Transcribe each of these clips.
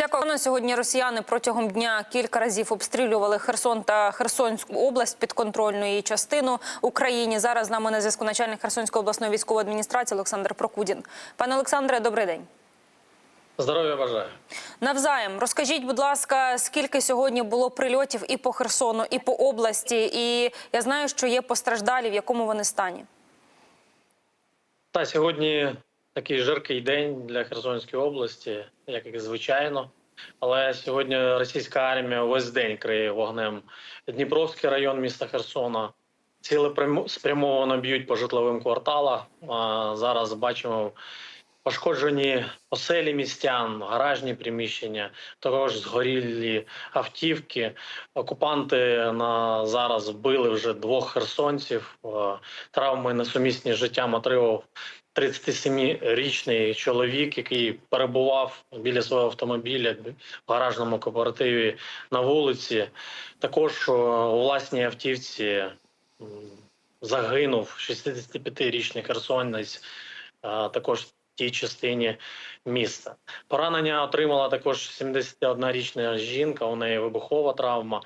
Дякую. На сьогодні росіяни протягом дня кілька разів обстрілювали Херсон та Херсонську область підконтрольну її частину Україні. Зараз з нами на зв'язку начальник Херсонської обласної військової адміністрації Олександр Прокудін. Пане Олександре, добрий день. Здоров'я бажаю. Навзаєм розкажіть, будь ласка, скільки сьогодні було прильотів і по Херсону, і по області. І я знаю, що є постраждалі, в якому вони стані. Та сьогодні такий жаркий день для Херсонської області, як і звичайно. Але сьогодні російська армія весь день криє вогнем Дніпровський район міста Херсона. Цілеспрямовано б'ють по житловим кварталах. А Зараз бачимо пошкоджені оселі містян, гаражні приміщення, також згорілі автівки. Окупанти на зараз вбили вже двох херсонців. Е, Травми несумісні з життям отримав 37-річний чоловік, який перебував біля свого автомобіля в гаражному кооперативі на вулиці. Також е, у власній автівці загинув 65-річний херсонець. Також в тій частині міста. Поранення отримала також 71-річна жінка. У неї вибухова травма,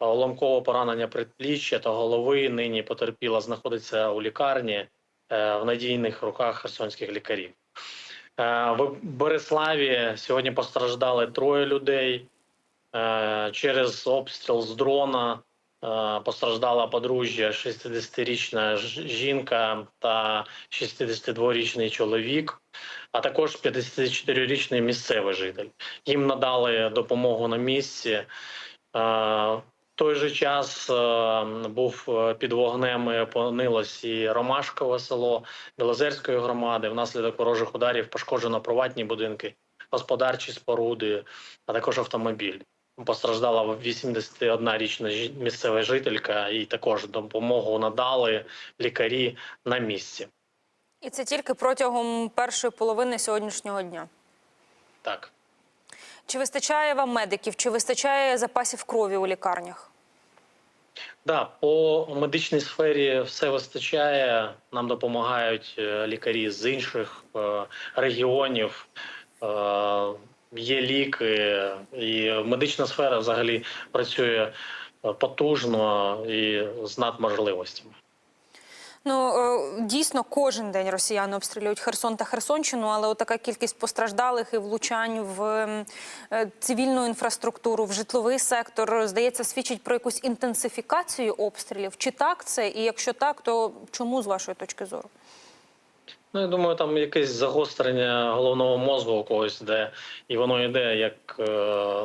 уламкове поранення предпліччя та голови. Нині потерпіла, знаходиться у лікарні е, в надійних руках херсонських лікарів. Е, В Береславі сьогодні постраждали троє людей Е, через обстріл з дрона. Е, Постраждала подружжя 60-річна жінка та 62-річний чоловік, а також 54-річний місцевий житель. Їм надали допомогу на місці. Е, В той же час е, був під вогнем і опинилось і Ромашкове село Білозерської громади. Внаслідок ворожих ударів пошкоджено приватні будинки, господарчі споруди, а також автомобіль. Постраждала 81-річна місцева жителька, і також допомогу надали лікарі на місці. І це тільки протягом першої половини сьогоднішнього дня. Так. Чи вистачає вам медиків? Чи вистачає запасів крові у лікарнях? Да, по медичній сфері все вистачає. Нам допомагають е, лікарі з інших е, регіонів. Є ліки, і медична сфера взагалі працює е, потужно і з надможливостями. Ну е, дійсно кожен день росіяни обстрілюють Херсон та Херсонщину, але отака кількість постраждалих і влучань в е, цивільну інфраструктуру, в житловий сектор здається, свідчить про якусь інтенсифікацію обстрілів. Чи так це? І якщо так, то чому з вашої точки зору? Ну, я думаю, там якесь загострення головного мозку у когось, де і воно йде як е,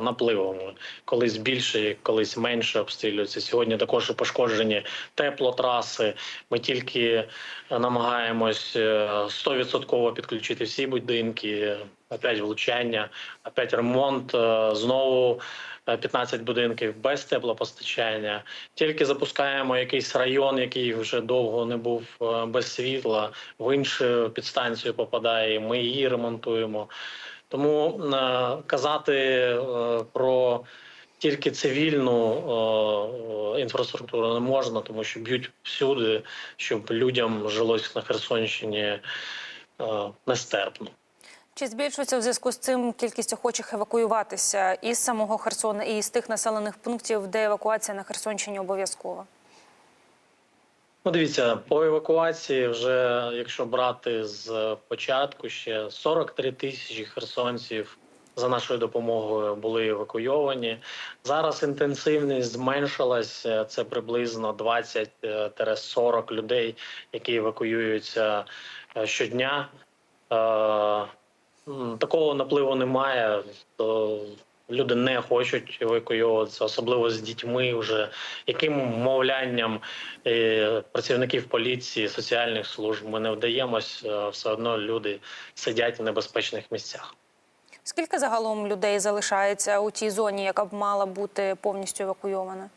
напливом. Колись більше, колись менше обстрілюється. Сьогодні також пошкоджені теплотраси. Ми тільки намагаємось е, 100% підключити всі будинки. Опять влучання, опять ремонт. е, Знову е, 15 будинків без теплопостачання. Тільки запускаємо якийсь район, який вже довго не був е, без світла, в іншу підстанцію попадає. Ми її ремонтуємо. Тому е, казати е, про тільки цивільну е, е, інфраструктуру не можна, тому що б'ють всюди, щоб людям жилось на Херсонщині е, нестерпно. Чи збільшується в зв'язку з цим кількість охочих евакуюватися із самого Херсона і з тих населених пунктів, де евакуація на Херсонщині обов'язкова? Ну, дивіться, по евакуації, вже якщо брати з початку, ще 43 тисячі херсонців за нашою допомогою були евакуйовані. Зараз інтенсивність зменшилась. Це приблизно 20-40 людей, які евакуюються е, щодня. Такого напливу немає. То люди не хочуть евакуюватися, особливо з дітьми, вже яким мовлянням е, працівників поліції, соціальних служб ми не вдаємось, все одно люди сидять в небезпечних місцях. Скільки загалом людей залишається у тій зоні, яка б мала бути повністю евакуйована?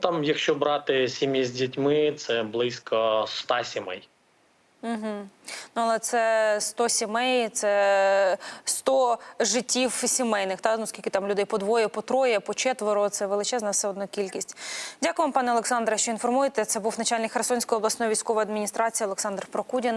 Там, якщо брати сім'ї з дітьми, це близько 100 сімей. Угу. Ну, але це 100 сімей, це 100 життів сімейних. Та? Ну, скільки там людей по двоє, по троє, по четверо. Це величезна все одно кількість. Дякую вам, пане Олександре, що інформуєте. Це був начальник Херсонської обласної військової адміністрації Олександр Прокудін.